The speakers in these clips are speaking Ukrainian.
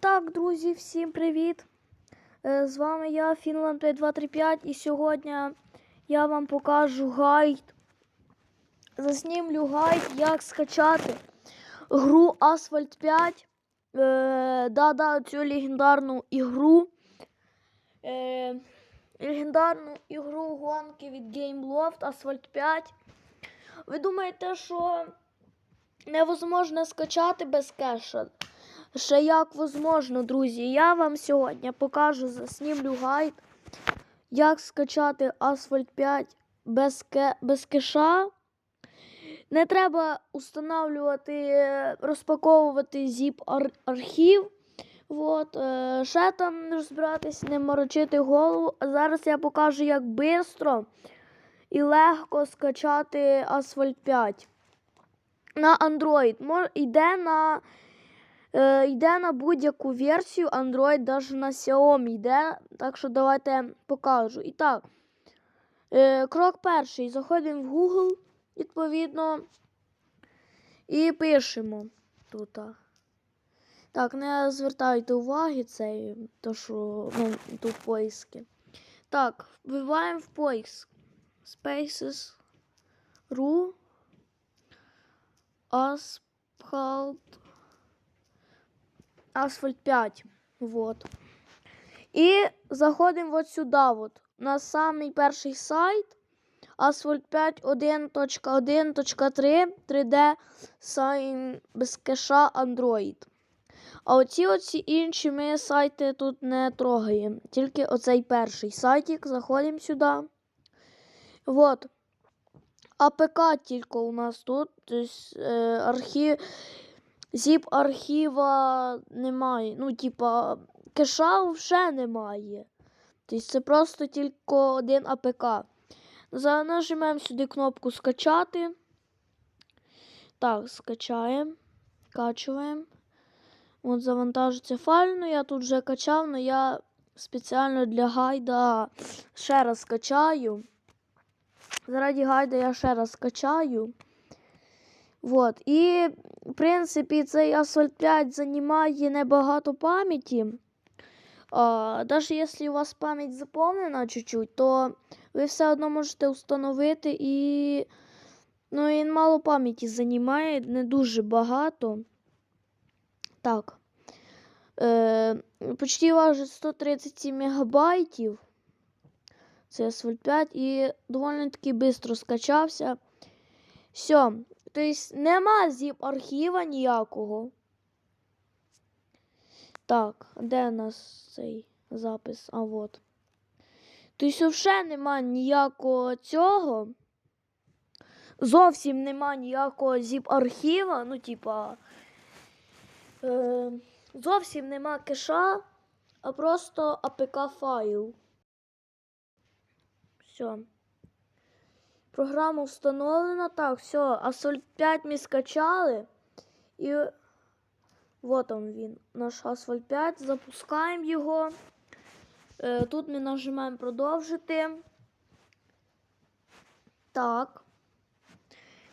так, друзі, всім привіт! Е, З вами я, Finland 5235, і сьогодні я вам покажу гайд. Заснімлю гайд, як скачати гру Asphalt 5. Е, Да-да, цю легендарну ігру. Е, легендарну ігру гонки від GameLoft Asphalt 5. Ви думаєте, що невозможно скачати без кеша? Ще як возможно, друзі. Я вам сьогодні покажу, заснімлю гайд, як скачати Asphalt 5 без, ке... без кеша. Не треба установлювати, е, розпаковувати zip ар- архів. От, е, ще там розбиратись, не морочити голову. А зараз я покажу, як швидко і легко скачати Asphalt 5 на Android. Мож, йде на Е, йде на будь-яку версію Android, навіть на Xiaomi йде. Так що давайте покажу. І так, е, крок перший. Заходимо в Google, відповідно, і пишемо тут. Так, не звертайте уваги цей, то що ну, тут поиски. Так, вбиваємо в поиск. Spaces.ru Asphalt Asphalt 5. Вот. І заходимо от сюди, от, на самий перший сайт Asphalt 5 1.1.3 3D Sign без кеша Android. А оці оці інші ми сайти тут не трогаємо. Тільки оцей перший сайтик. Заходимо сюди. Вот. АПК тільки у нас тут. Тобто, е, архів. Зіп архіва немає. Ну, типа, кеша вже немає. Тобто це просто тільки один АПК. За- Нажимаємо сюди кнопку скачати. Так, скачаємо. Скачуємо. От завантажиться файл. Ну, я тут вже качав, але я спеціально для гайда ще раз скачаю. Заради гайда я ще раз скачаю. Вот. І, в принципі, цей Asphalt 5 займає небагато пам'яті. Навіть якщо у вас пам'ять заповнена чуть-чуть, то ви все одно можете встановити і. Ну, він мало пам'яті займає, не дуже багато. Так. Е, почти важить 137 мегабайтів. Це Asphalt 5 і доволі таки швидко скачався. Все. Тобто нема зіп архіва ніякого. Так, де у нас цей запис? А от. Тобто вже нема ніякого цього. Зовсім нема ніякого зіп архіва. Ну, типа. Е, зовсім нема кеша, а просто APK файл. Все. Програма встановлена. Так, все, Asphalt 5 ми скачали. І вот он він, наш Asphalt 5. Запускаємо його. Е, Тут ми нажимаємо продовжити. Так.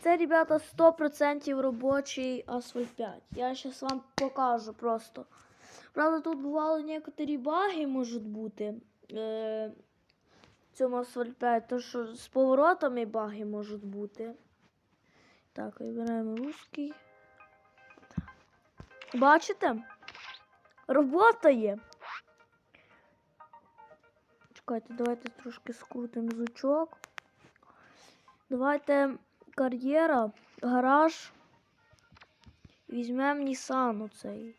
Це, ребята, 100% робочий Asphalt 5. Я зараз вам покажу просто. Правда, тут бували некоторі баги можуть бути. Цьому 5, то що з поворотами баги можуть бути. Так, вибираємо русський. Бачите? Роботає. Чекайте, давайте трошки скрутимо звучок. Давайте кар'єра, гараж. Візьмемо Nissan оцей.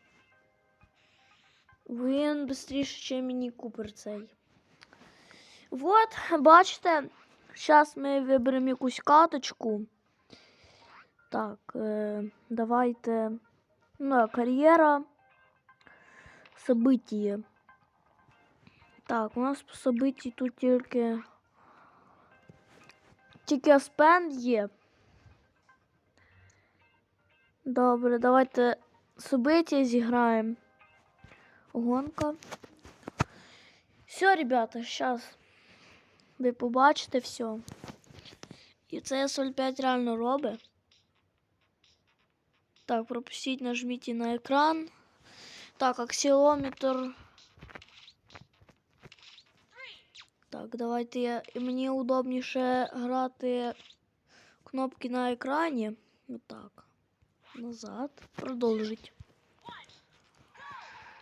Він швидше, ніж Міні Купер цей. Вот, бачите, зараз ми виберемо якусь каточку. Так, е, давайте. Ну, кар'єра. Событие. Так, у нас по событии тут тільки. Тільки спенд є. Добре, давайте событие зіграємо. Гонка. Все, ребята, сейчас ви побачите все. І це Соль 5 реально робить. Так, пропустіть, нажміть на екран. Так, аксіометр. Так, давайте я. Мені удобніше грати кнопки на екрані. Отак. Назад. Продовжить.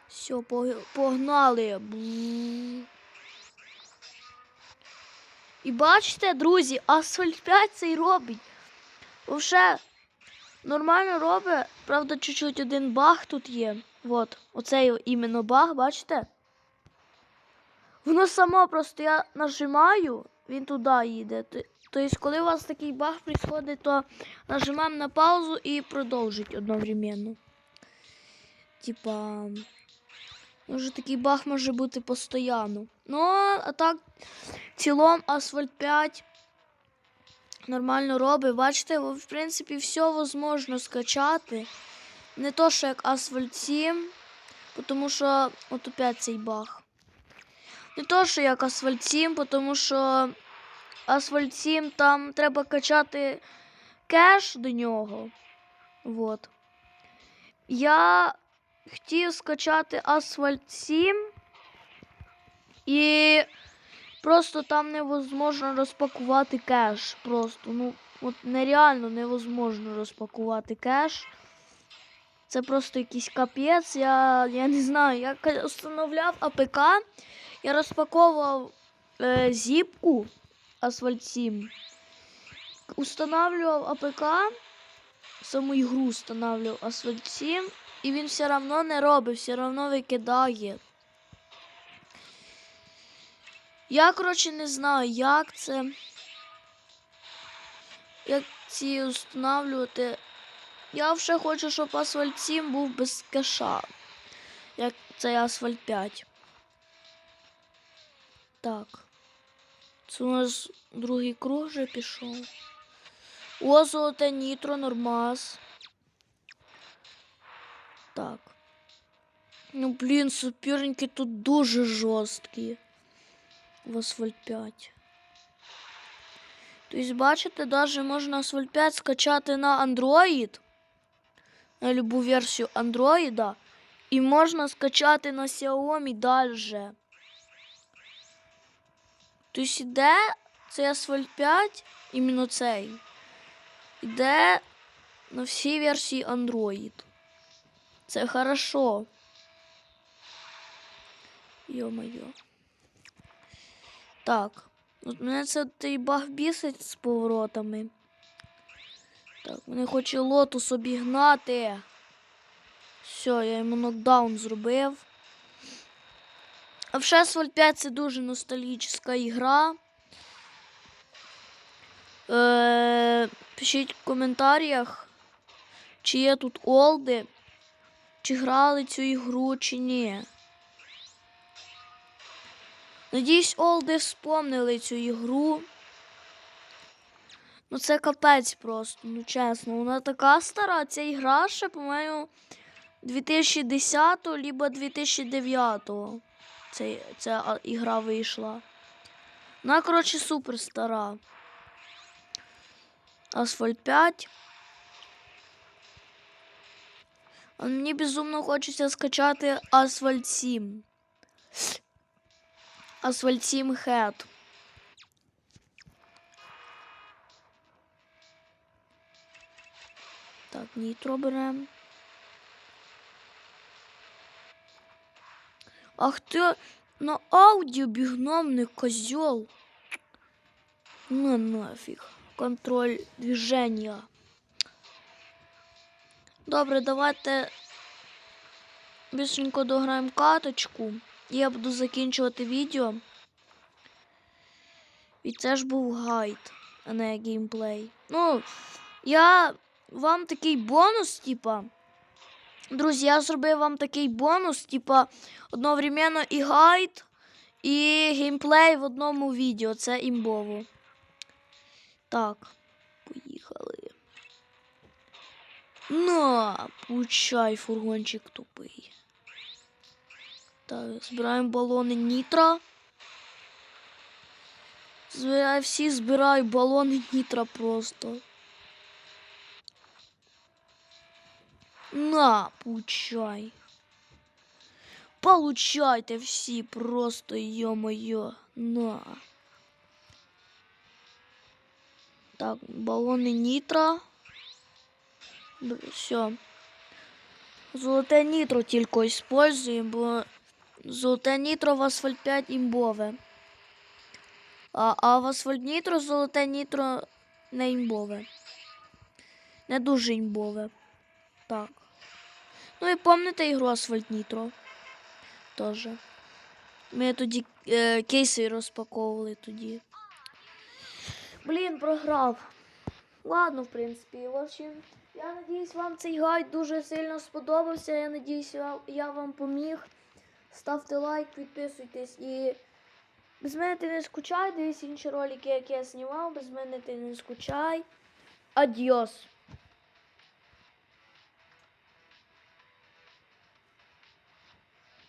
Все, погнали. І бачите, друзі, асфальт 5 цей робить. Вже нормально робить. Правда, чуть-чуть один баг тут є. От, оцей іменно баг, бачите? Воно само просто я нажимаю, він туди їде. Тобто, коли у вас такий баг приходить, то нажимаємо на паузу і продовжить одновременно. Типа. Може такий баг може бути постійно. Ну, а так, цілому Asphalt 5 нормально робить. Бачите, в принципі, все можна скачати. Не то, що як Asphalt 7, тому що от опять цей баг. Не то, що як Asphalt 7, тому що Asphalt 7 там треба качати кеш до нього. Вот. Я хотів скачати Asphalt 7 і просто там невозможно розпакувати кеш. Просто, ну, от нереально невозможно розпакувати кеш. Це просто якийсь капець. Я я не знаю, я встановляв АПК, я розпаковував е, зіпку Asphalt 7. Устанавливав АПК, саму ігру встановлював Asphalt 7. І він все одно не робить, все одно викидає. Я, коротше, не знаю, як це. Як ці встановлювати. Я вже хочу, щоб асфальт 7 був без кеша. Як цей асфальт 5. Так. Це у нас другий круг вже пішов. О, золоте нітро, нормас. Так. Ну, блін, суперники тут дуже жорсткі. В Асфальт 5. Тобто, бачите, навіть можна Асфальт 5 скачати на Android. На любу версію Android. І можна скачати на Xiaomi далі. Тобто іде цей Асфальт 5, іменно цей. Іде на всій версії Android. Це хорошо. Йо-моє. Так. От мене це той баг бісить з поворотами. Так, мене хоче лотус обігнати. Все, я йому нокдаун зробив. А в Asphalt 5 це дуже ностальгічна ігра. Е, Пишіть в коментарях, чи є тут олди. Чи грали цю ігру, чи ні. Надіюсь, Олди вспомнили цю ігру. Ну, це капець просто, ну чесно. Вона така стара, ця ігра ще, по-моєму, 2010 либо 2009 ця, ігра вийшла. Вона, коротше, супер стара. Асфальт 5. Мені безумно хочеться скачати Asphalt 7. 7 Head. Так, нітро беремо. Ах ти на аудіо бігномний козьол. Ну нафіг. Контроль движення. Добре, давайте бісенько дограємо каточку. Я буду закінчувати відео. І це ж був гайд, а не геймплей. Ну, я вам такий бонус, типа. Друзі, я зробив вам такий бонус, типа, одновременно і гайд, і геймплей в одному відео. Це імбово. Так, поїхали. На, получай фургончик тупий. Так, збираємо балони нітра. Збираю всі збираю балони нітра просто. На, получай. Получайте всі просто йо-моє. На. Так, балони нітра. Все. Золоте нітро тільки используємо, бо золоте нітро в асфальт 5 імбове. А, а в асфальт нітро золоте нітро не імбове. Не дуже імбове. Так. Ну і пам'ятаєте ігру Асфальт Нітро? Тоже. Ми тоді е, кейси розпаковували тоді. Блін, програв. Ладно, в принципі, в общем, я надіюсь, вам цей гайд дуже сильно сподобався. Я надіюсь, я, вам поміг. Ставте лайк, підписуйтесь і без мене ти не скучай, дивись інші ролики, які я знімав, без мене ти не скучай. Адіос.